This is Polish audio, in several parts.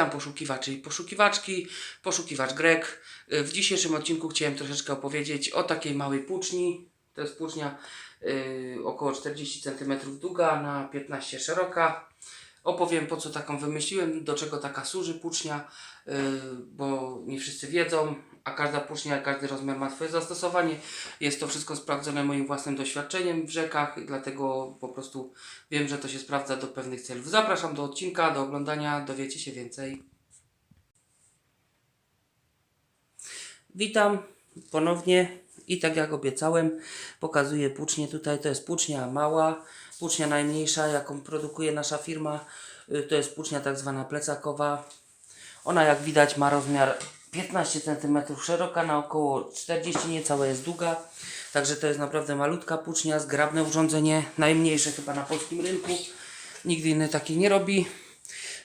Witam poszukiwaczy i poszukiwaczki, poszukiwacz Greg. Y, W dzisiejszym odcinku chciałem troszeczkę opowiedzieć o takiej małej płuczni. To jest płucznia y, około 40 cm długa na 15 szeroka. Opowiem po co taką wymyśliłem, do czego taka służy płucznia, y, bo nie wszyscy wiedzą, a każda płucznia, każdy rozmiar ma swoje zastosowanie. Jest to wszystko sprawdzone moim własnym doświadczeniem w rzekach, dlatego po prostu wiem, że to się sprawdza do pewnych celów. Zapraszam do odcinka, do oglądania, dowiecie się więcej. Witam ponownie i tak jak obiecałem, pokazuję płucznię tutaj. To jest płucznia mała, płucznia najmniejsza, jaką produkuje nasza firma. Y, To jest płucznia tak zwana plecakowa. Ona jak widać ma rozmiar 15 cm szeroka, na około 40 niecałe jest długa. Także to jest naprawdę malutka płucznia, zgrabne urządzenie, najmniejsze chyba na polskim rynku. Nigdy inny taki nie robi.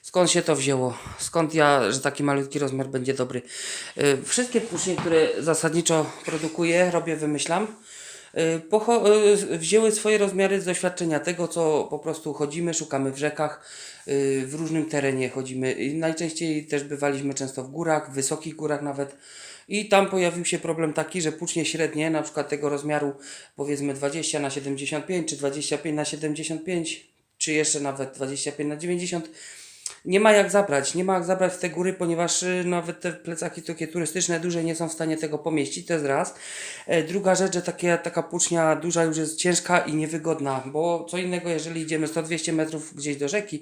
Skąd się to wzięło? Skąd ja, że taki malutki rozmiar będzie dobry? Yy, wszystkie płucznie, które zasadniczo produkuję, robię, wymyślam, wzięły swoje rozmiary z doświadczenia tego, co po prostu chodzimy, szukamy w rzekach, yy, w różnym terenie chodzimy. Najczęściej też bywaliśmy często w górach, w wysokich górach nawet. I tam pojawił się problem taki, że płucznie średnie, na przykład tego rozmiaru powiedzmy 20 na 75 czy 25 na 75 czy jeszcze nawet 25 na 90 nie ma jak zabrać, nie ma jak zabrać w te góry, ponieważ y, nawet te plecaki takie turystyczne duże nie są w stanie tego pomieścić, to jest raz. E, druga rzecz, że takie, taka płucznia duża już jest ciężka i niewygodna, bo co innego, jeżeli idziemy 100-200 metrów gdzieś do rzeki,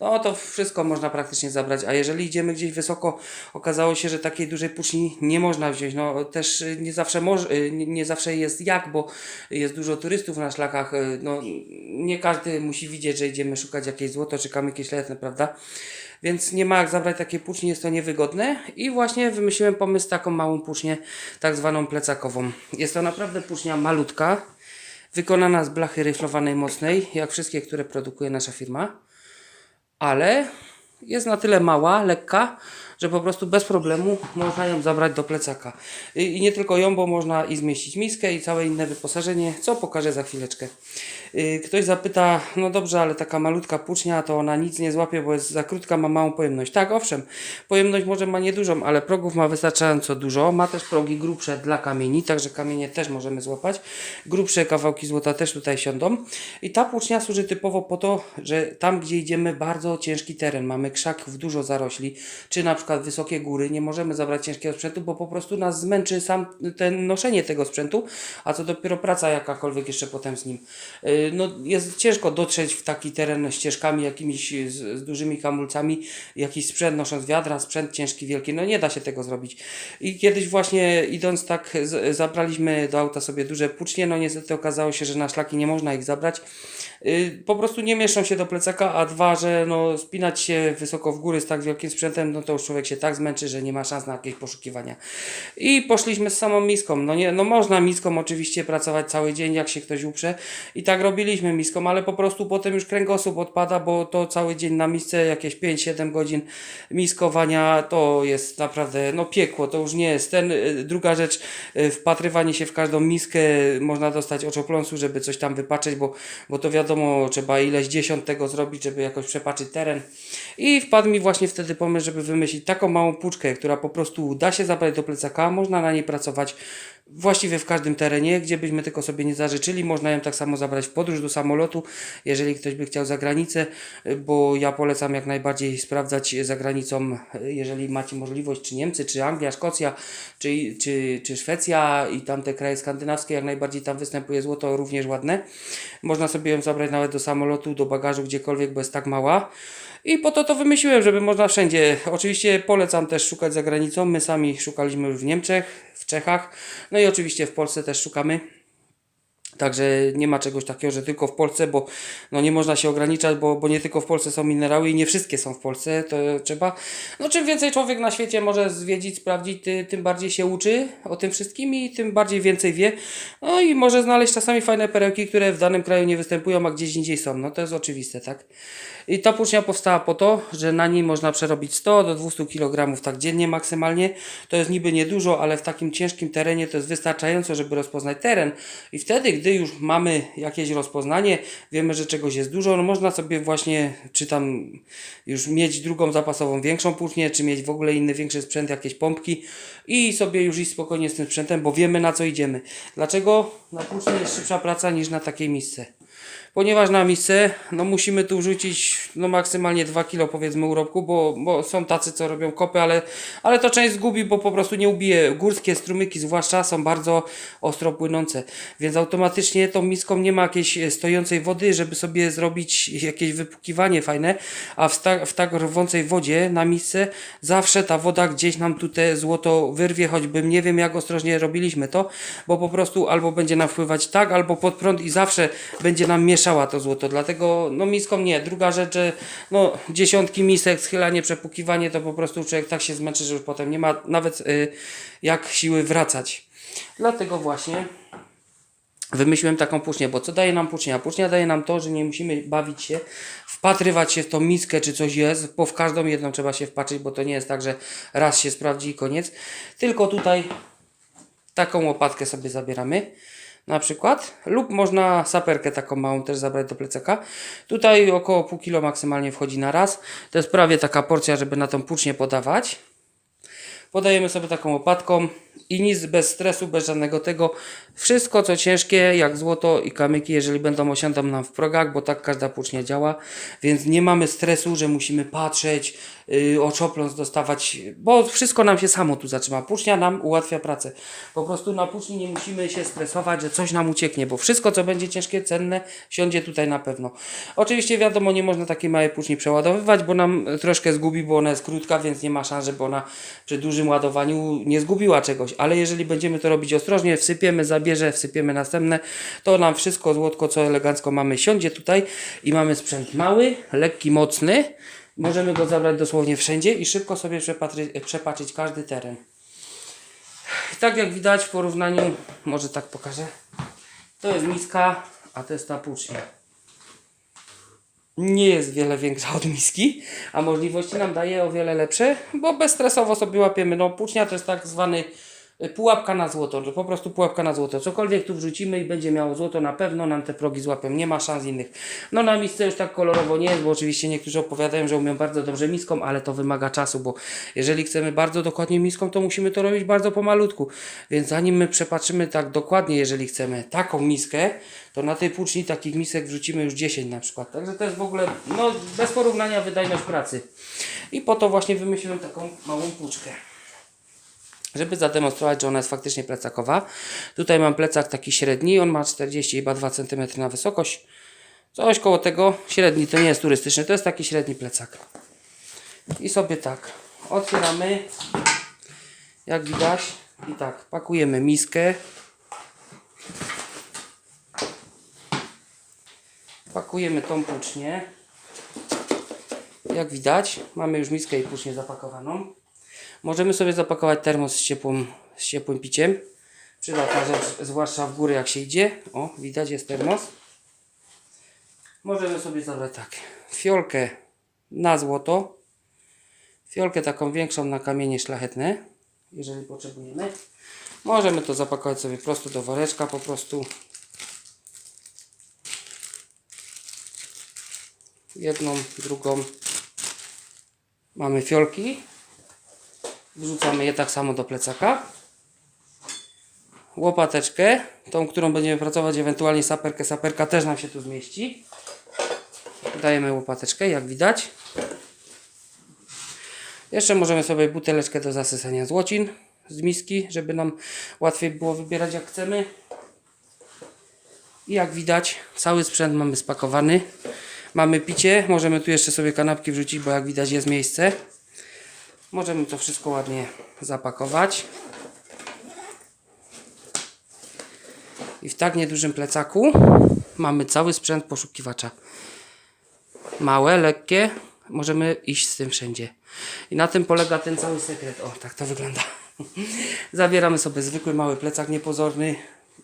no to wszystko można praktycznie zabrać, a jeżeli idziemy gdzieś wysoko, okazało się, że takiej dużej płuczni nie można wziąć, no też y, nie zawsze, y, nie, zawsze jest jak, bo jest dużo turystów na szlakach, no nie każdy musi widzieć, że idziemy szukać jakieś złoto czy kamyki szlachetne, prawda? Więc nie ma jak zabrać takiej płuczni, jest to niewygodne. I właśnie wymyśliłem pomysł taką małą płucznię, tak zwaną plecakową. Jest to naprawdę płucznia malutka, wykonana z blachy ryflowanej mocnej, jak wszystkie, które produkuje nasza firma. Ale jest na tyle mała, lekka, że po prostu bez problemu można ją zabrać do plecaka. I nie tylko ją, bo można i zmieścić miskę i całe inne wyposażenie, co pokażę za chwileczkę. Yy, Ktoś zapyta, no dobrze, ale taka malutka płucznia, to ona nic nie złapie, bo jest za krótka, ma małą pojemność. Tak, owszem, pojemność może ma niedużą, ale progów ma wystarczająco dużo. Ma też progi grubsze dla kamieni, także kamienie też możemy złapać. Grubsze kawałki złota też tutaj siądą. I ta płucznia służy typowo po to, że tam, gdzie idziemy, bardzo ciężki teren, mamy krzaków dużo zarośli, czy na przykład wysokie góry, nie możemy zabrać ciężkiego sprzętu, bo po prostu nas zmęczy sam ten noszenie tego sprzętu, a co dopiero praca jakakolwiek jeszcze potem z nim. Yy, No, jest ciężko dotrzeć w taki teren ścieżkami jakimiś z, z dużymi kamulcami, jakiś sprzęt nosząc wiadra, sprzęt ciężki, wielki, no nie da się tego zrobić. I kiedyś właśnie idąc tak, z, zabraliśmy do auta sobie duże płucznie, no niestety okazało się, że na szlaki nie można ich zabrać. Yy, po prostu nie mieszczą się do plecaka, a dwa, że no spinać się wysoko w góry z tak wielkim sprzętem, no to już człowiek się tak zmęczy, że nie ma szans na jakieś poszukiwania. I poszliśmy z samą miską. No nie, no można miską oczywiście pracować cały dzień, jak się ktoś uprze. I tak robiliśmy miską, ale po prostu potem już kręgosłup odpada, bo to cały dzień na misce jakieś 5-7 godzin miskowania to jest naprawdę no piekło, to już nie jest ten. y, Druga rzecz, y, wpatrywanie się w każdą miskę, można dostać oczopląsu, żeby coś tam wypatrzeć, bo, bo to wiadomo, trzeba ileś dziesiąt tego zrobić, żeby jakoś przepaczyć teren. I wpadł mi właśnie wtedy pomysł, żeby wymyślić taką małą puczkę, która po prostu da się zabrać do plecaka, można na niej pracować właściwie w każdym terenie, gdzie byśmy tylko sobie nie zażyczyli. Można ją tak samo zabrać w podróż do samolotu, jeżeli ktoś by chciał za granicę, bo ja polecam jak najbardziej sprawdzać za granicą, jeżeli macie możliwość, czy Niemcy, czy Anglia, Szkocja, czy, czy, czy Szwecja i tamte kraje skandynawskie, jak najbardziej tam występuje złoto również ładne. Można sobie ją zabrać nawet do samolotu, do bagażu, gdziekolwiek, bo jest tak mała. I po to to wymyśliłem, żeby można wszędzie. Oczywiście polecam też szukać za granicą. My sami szukaliśmy już w Niemczech, w Czechach, no i oczywiście w Polsce też szukamy. Także nie ma czegoś takiego, że tylko w Polsce, bo no nie można się ograniczać, bo, bo nie tylko w Polsce są minerały i nie wszystkie są w Polsce, to trzeba. No czym więcej człowiek na świecie może zwiedzić, sprawdzić, ty, tym bardziej się uczy o tym wszystkim i tym bardziej więcej wie. No i może znaleźć czasami fajne perełki, które w danym kraju nie występują, a gdzieś indziej są. No to jest oczywiste, tak? I ta płucznia powstała po to, że na niej można przerobić 100 do 200 kg tak dziennie maksymalnie. To jest niby niedużo, ale w takim ciężkim terenie to jest wystarczająco, żeby rozpoznać teren. I wtedy, gdy już mamy jakieś rozpoznanie, wiemy, że czegoś jest dużo, no można sobie właśnie, czy tam już mieć drugą zapasową większą płucznię, czy mieć w ogóle inny większy sprzęt, jakieś pompki i sobie już iść spokojnie z tym sprzętem, bo wiemy na co idziemy. Dlaczego na płuczni jest szybsza praca niż na takiej misce? Ponieważ na misce, no musimy tu wrzucić no maksymalnie 2 kg powiedzmy urobku, bo, bo są tacy co robią kopy, ale, ale to część zgubi, bo po prostu nie ubije. Górskie strumyki zwłaszcza są bardzo ostro płynące, więc automatycznie tą miską nie ma jakiejś stojącej wody, żeby sobie zrobić jakieś wypukiwanie fajne, a w, sta, w tak rwącej wodzie na misce zawsze ta woda gdzieś nam tu te złoto wyrwie, choćbym nie wiem jak ostrożnie robiliśmy to, bo po prostu albo będzie nam wpływać tak, albo pod prąd i zawsze będzie nam mieszała to złoto, dlatego no miską nie. Druga rzecz, no dziesiątki misek, schylanie, przepukiwanie, to po prostu człowiek tak się zmęczy, że już potem nie ma nawet y, jak siły wracać. Dlatego właśnie wymyśliłem taką płucznię, bo co daje nam płucznia? Płucznia daje nam to, że nie musimy bawić się, wpatrywać się w tą miskę, czy coś jest, bo w każdą jedną trzeba się wpatrzyć, bo to nie jest tak, że raz się sprawdzi i koniec. Tylko tutaj taką łopatkę sobie zabieramy na przykład, lub można saperkę taką małą też zabrać do plecaka. Tutaj około pół kilo maksymalnie wchodzi na raz. To jest prawie taka porcja, żeby na tą płucznię podawać. Podajemy sobie taką łopatką i nic bez stresu, bez żadnego tego. Wszystko co ciężkie, jak złoto i kamyki, jeżeli będą osiądą nam w progach, bo tak każda płucznia działa, więc nie mamy stresu, że musimy patrzeć, yy, oczopląc dostawać, bo wszystko nam się samo tu zatrzyma. Płucznia nam ułatwia pracę. Po prostu na płuczni nie musimy się stresować, że coś nam ucieknie, bo wszystko co będzie ciężkie, cenne, siądzie tutaj na pewno. Oczywiście wiadomo, nie można takiej małej płuczni przeładowywać, bo nam troszkę zgubi, bo ona jest krótka, więc nie ma szans, żeby ona przy dużym ładowaniu nie zgubiła czegoś. Ale jeżeli będziemy to robić ostrożnie, wsypiemy, zabierze, wsypiemy następne, to nam wszystko złotko, co elegancko mamy, siądzie tutaj i mamy sprzęt mały, lekki, mocny. Możemy go zabrać dosłownie wszędzie i szybko sobie przepatrzyć każdy teren. Tak jak widać w porównaniu, może tak pokażę, to jest miska, a to jest ta płucznia nie jest wiele większa od miski, a możliwości nam daje o wiele lepsze, bo bezstresowo sobie łapiemy. No płucznia to jest tak zwany pułapka na złoto, po prostu pułapka na złoto. Cokolwiek tu wrzucimy i będzie miało złoto, na pewno nam te progi złapią. Nie ma szans innych. No na misce już tak kolorowo nie jest, bo oczywiście niektórzy opowiadają, że umią bardzo dobrze miską, ale to wymaga czasu, bo jeżeli chcemy bardzo dokładnie miską, to musimy to robić bardzo pomalutku. Więc zanim my przepatrzymy tak dokładnie, jeżeli chcemy taką miskę, to na tej płuczni takich misek wrzucimy już 10 na przykład. Także to jest w ogóle, no bez porównania wydajność pracy. I po to właśnie wymyśliłem taką małą płuczkę. Żeby zademonstrować, że ona jest faktycznie plecakowa. Tutaj mam plecak taki średni, on ma 42 cm na wysokość. Coś koło tego, średni to nie jest turystyczny, to jest taki średni plecak. I sobie tak, otwieramy, jak widać, i tak, pakujemy miskę. Pakujemy tą płucznię. Jak widać, mamy już miskę i płucznię zapakowaną. Możemy sobie zapakować termos z ciepłym, z ciepłym piciem. Przydatna rzecz, zwłaszcza w górę jak się idzie. O, widać jest termos. Możemy sobie zabrać tak, fiolkę na złoto. Fiolkę taką większą na kamienie szlachetne, jeżeli potrzebujemy. Możemy to zapakować sobie prosto do woreczka po prostu. jedną, drugą. Mamy fiolki. Wrzucamy je tak samo do plecaka. Łopateczkę, tą, którą będziemy pracować, ewentualnie saperkę. Saperka też nam się tu zmieści. Dajemy łopateczkę, jak widać. Jeszcze możemy sobie buteleczkę do zasysania złocin z miski, żeby nam łatwiej było wybierać jak chcemy. I jak widać, cały sprzęt mamy spakowany. Mamy picie, możemy tu jeszcze sobie kanapki wrzucić, bo jak widać jest miejsce. Możemy to wszystko ładnie zapakować. I w tak niedużym plecaku mamy cały sprzęt poszukiwacza. Małe, lekkie, możemy iść z tym wszędzie. I na tym polega ten cały sekret. O, tak to wygląda. Zabieramy sobie zwykły mały plecak niepozorny.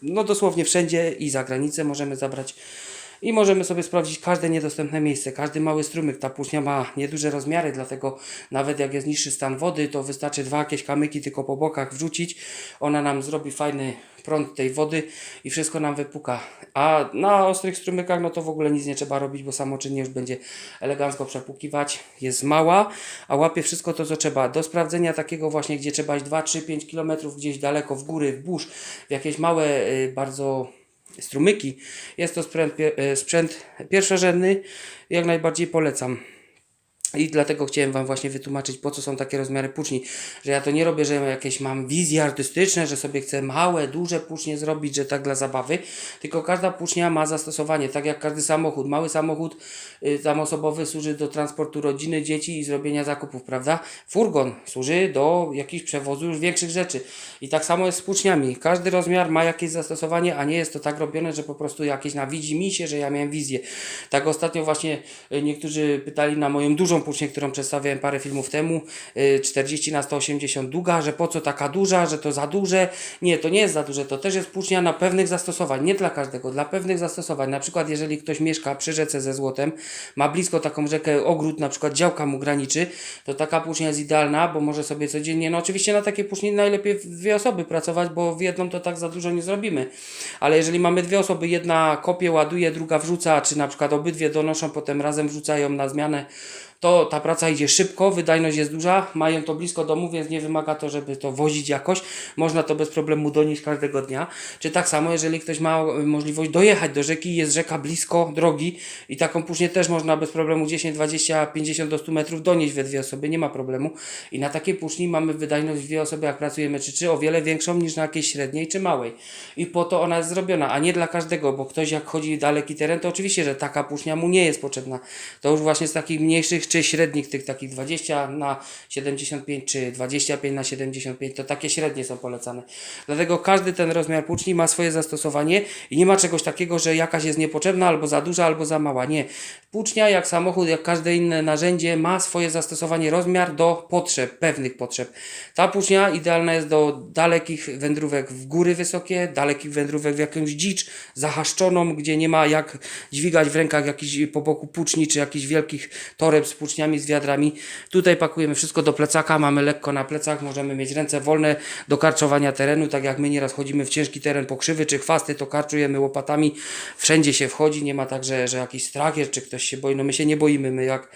No dosłownie wszędzie i za granicę możemy zabrać i możemy sobie sprawdzić każde niedostępne miejsce, każdy mały strumyk. Ta płucznia ma nieduże rozmiary, dlatego nawet jak jest niższy stan wody, to wystarczy dwa jakieś kamyki tylko po bokach wrzucić. Ona nam zrobi fajny, prąd tej wody i wszystko nam wypuka. A na ostrych strumykach no to w ogóle nic nie trzeba robić, bo samoczynnie już będzie elegancko przepukiwać. Jest mała, a łapie wszystko to, co trzeba. Do sprawdzenia takiego właśnie, gdzie trzeba iść 2, 3, 5 km gdzieś daleko w góry, w burz, w jakieś małe, y, bardzo strumyki. Jest to sprzęt, e, sprzęt pierwszorzędny, jak najbardziej polecam. I dlatego chciałem Wam właśnie wytłumaczyć, po co są takie rozmiary płuczni. Że ja to nie robię, że jakieś mam wizje artystyczne, że sobie chcę małe, duże płucznie zrobić, że tak dla zabawy. Tylko każda płucznia ma zastosowanie, tak jak każdy samochód. Mały samochód y, tam osobowy służy do transportu rodziny, dzieci i zrobienia zakupów, prawda? Furgon służy do jakichś przewozu już większych rzeczy. I tak samo jest z płuczniami. Każdy rozmiar ma jakieś zastosowanie, a nie jest to tak robione, że po prostu jakieś nawidzi mi się, że ja miałem wizję. Tak ostatnio właśnie y, niektórzy pytali na moją dużą płucznię, którą przedstawiałem parę filmów temu, y, 40 na 180 długa, że po co taka duża, że to za duże. Nie, to nie jest za duże, to też jest płucznia na pewnych zastosowań, nie dla każdego, dla pewnych zastosowań. Na przykład jeżeli ktoś mieszka przy rzece ze złotem, ma blisko taką rzekę, ogród, na przykład działka mu graniczy, to taka płucznia jest idealna, bo może sobie codziennie, no oczywiście na takiej płuczni najlepiej dwie osoby pracować, bo w jedną to tak za dużo nie zrobimy. Ale jeżeli mamy dwie osoby, jedna kopie, ładuje, druga wrzuca, czy na przykład obydwie donoszą, potem razem wrzucają na zmianę, to ta praca idzie szybko, wydajność jest duża, mają to blisko domu, więc nie wymaga to, żeby to wozić jakoś. Można to bez problemu donieść każdego dnia. Czy tak samo, jeżeli ktoś ma y, możliwość dojechać do rzeki, jest rzeka blisko drogi i taką później też można bez problemu 10, 20, 50 do 100 metrów donieść we dwie osoby, nie ma problemu. I na takiej puszni mamy wydajność dwie osoby, jak pracujemy, czy czy o wiele większą niż na jakiejś średniej czy małej. I po to ona jest zrobiona, a nie dla każdego, bo ktoś jak chodzi daleki teren, to oczywiście, że taka pusznia mu nie jest potrzebna. To już właśnie z takich mniejszych czy średnich, tych takich 20 na 75 czy 25 na 75, to takie średnie są polecane. Dlatego każdy ten rozmiar płuczni ma swoje zastosowanie i nie ma czegoś takiego, że jakaś jest niepotrzebna, albo za duża, albo za mała. Nie. Płucznia, jak samochód, jak każde inne narzędzie, ma swoje zastosowanie, rozmiar do potrzeb, pewnych potrzeb. Ta płucznia idealna jest do dalekich wędrówek w góry wysokie, dalekich wędrówek w jakąś dzicz zahaszczoną, gdzie nie ma jak dźwigać w rękach jakiś po boku płuczni, czy jakichś wielkich toreb z płuczniami, z wiadrami. Tutaj pakujemy wszystko do plecaka, mamy lekko na plecach, możemy mieć ręce wolne do karczowania terenu, tak jak my nieraz chodzimy w ciężki teren pokrzywy czy chwasty, to karczujemy łopatami, wszędzie się wchodzi, nie ma tak, że, że jakiś strach jest, czy ktoś się boi, no my się nie boimy, my jak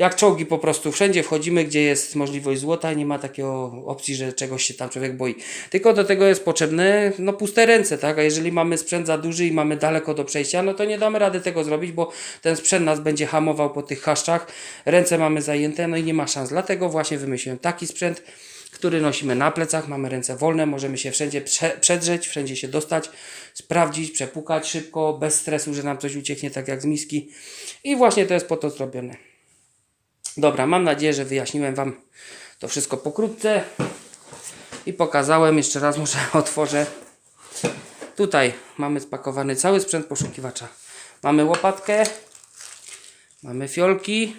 jak czołgi po prostu wszędzie wchodzimy, gdzie jest możliwość złota, nie ma takiego opcji, że czegoś się tam człowiek boi. Tylko do tego jest potrzebne no puste ręce, tak? A jeżeli mamy sprzęt za duży i mamy daleko do przejścia, no to nie damy rady tego zrobić, bo ten sprzęt nas będzie hamował po tych chaszczach. Ręce mamy zajęte, no i nie ma szans. Dlatego właśnie wymyśliłem taki sprzęt, który nosimy na plecach, mamy ręce wolne, możemy się wszędzie prze przedrzeć, wszędzie się dostać, sprawdzić, przepukać szybko, bez stresu, że nam coś ucieknie, tak jak z miski. I właśnie to jest po to zrobione. Dobra, mam nadzieję, że wyjaśniłem Wam to wszystko pokrótce i pokazałem. Jeszcze raz muszę otworzę. Tutaj mamy spakowany cały sprzęt poszukiwacza. Mamy łopatkę, mamy fiolki,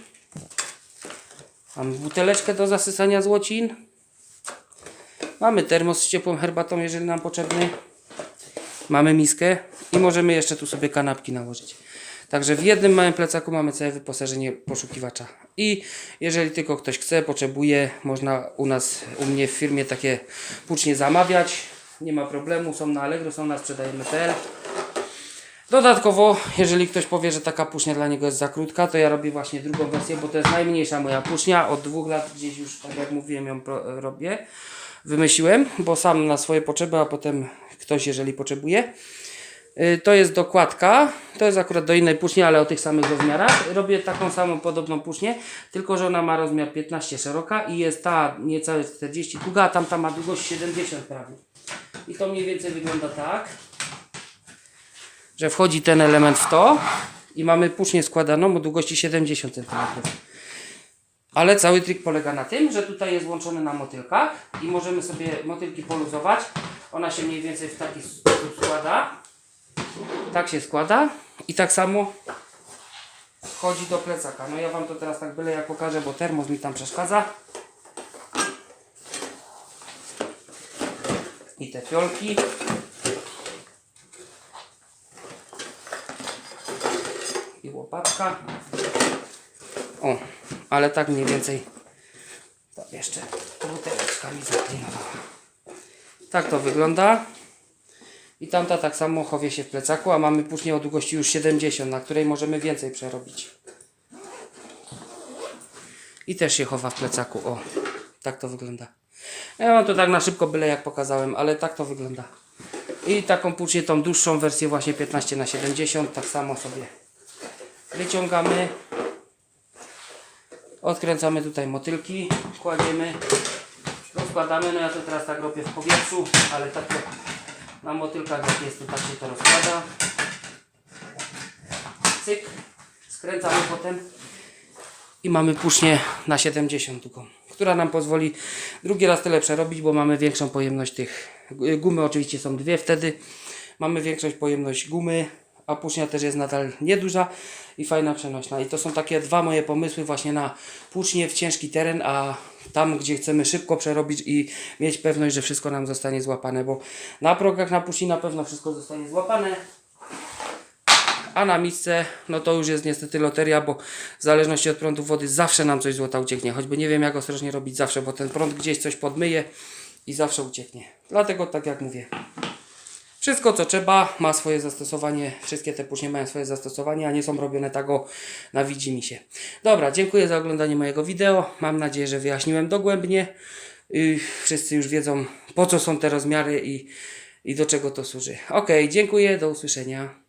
mamy buteleczkę do zasysania złocin, mamy termos z ciepłą herbatą, jeżeli nam potrzebny, mamy miskę i możemy jeszcze tu sobie kanapki nałożyć. Także w jednym małym plecaku mamy całe wyposażenie poszukiwacza. I jeżeli tylko ktoś chce, potrzebuje, można u nas, u mnie w firmie takie płucznie zamawiać. Nie ma problemu, są na Allegro, są na sprzedajemy.pl. Dodatkowo, jeżeli ktoś powie, że taka płucznia dla niego jest za krótka, to ja robię właśnie drugą wersję, bo to jest najmniejsza moja płucznia. Od dwóch lat gdzieś już, tak jak mówiłem, ją robię. Wymyśliłem, bo sam na swoje potrzeby, a potem ktoś, jeżeli potrzebuje. Y, To jest dokładka, to jest akurat do innej płuczni, ale o tych samych rozmiarach. Robię taką samą podobną płucznię, tylko że ona ma rozmiar 15 szeroka i jest ta niecałe 40 długa, a tamta ma długość 70 prawie. I to mniej więcej wygląda tak, że wchodzi ten element w to i mamy płucznię składaną o długości 70 cm. Ale cały trik polega na tym, że tutaj jest włączony na motylkach i możemy sobie motylki poluzować. Ona się mniej więcej w taki sposób składa. Tak się składa i tak samo wchodzi do plecaka. No ja Wam to teraz tak byle jak pokażę, bo termos mi tam przeszkadza. I te fiolki. Łopatka. O, ale tak mniej więcej. To jeszcze buteleczka mi zaklinowała. Tak to wygląda. I tamta tak samo chowie się w plecaku, a mamy płucznię o długości już 70, na której możemy więcej przerobić. I też się chowa w plecaku. O, tak to wygląda. Ja mam to tak na szybko byle jak pokazałem, ale tak to wygląda. I taką płucznię, tą dłuższą wersję właśnie 15 na 70 tak samo sobie wyciągamy. Odkręcamy tutaj motylki, kładziemy, rozkładamy. No ja to teraz tak robię w powietrzu, ale tak to na motylkach jak jest, to tak się to rozkłada. Cyk, skręcamy potem i mamy pusznię na 70 długą, która nam pozwoli drugi raz tyle przerobić, bo mamy większą pojemność tych y, gumy oczywiście są dwie wtedy mamy większą pojemność gumy a też jest nadal nieduża i fajna przenośna i to są takie dwa moje pomysły właśnie na płucznię w ciężki teren, a tam gdzie chcemy szybko przerobić i mieć pewność, że wszystko nam zostanie złapane, bo na progach na puszni na pewno wszystko zostanie złapane a na misce, no to już jest niestety loteria, bo w zależności od prądu wody zawsze nam coś złota ucieknie. Choćby nie wiem jak ostrożnie robić zawsze, bo ten prąd gdzieś coś podmyje i zawsze ucieknie. Dlatego tak jak mówię, wszystko co trzeba ma swoje zastosowanie, wszystkie te pusznie mają swoje zastosowanie, a nie są robione tak o na mi się. Dobra, dziękuję za oglądanie mojego wideo. Mam nadzieję, że wyjaśniłem dogłębnie. Yy, wszyscy już wiedzą po co są te rozmiary i, i do czego to służy. Ok, dziękuję, do usłyszenia.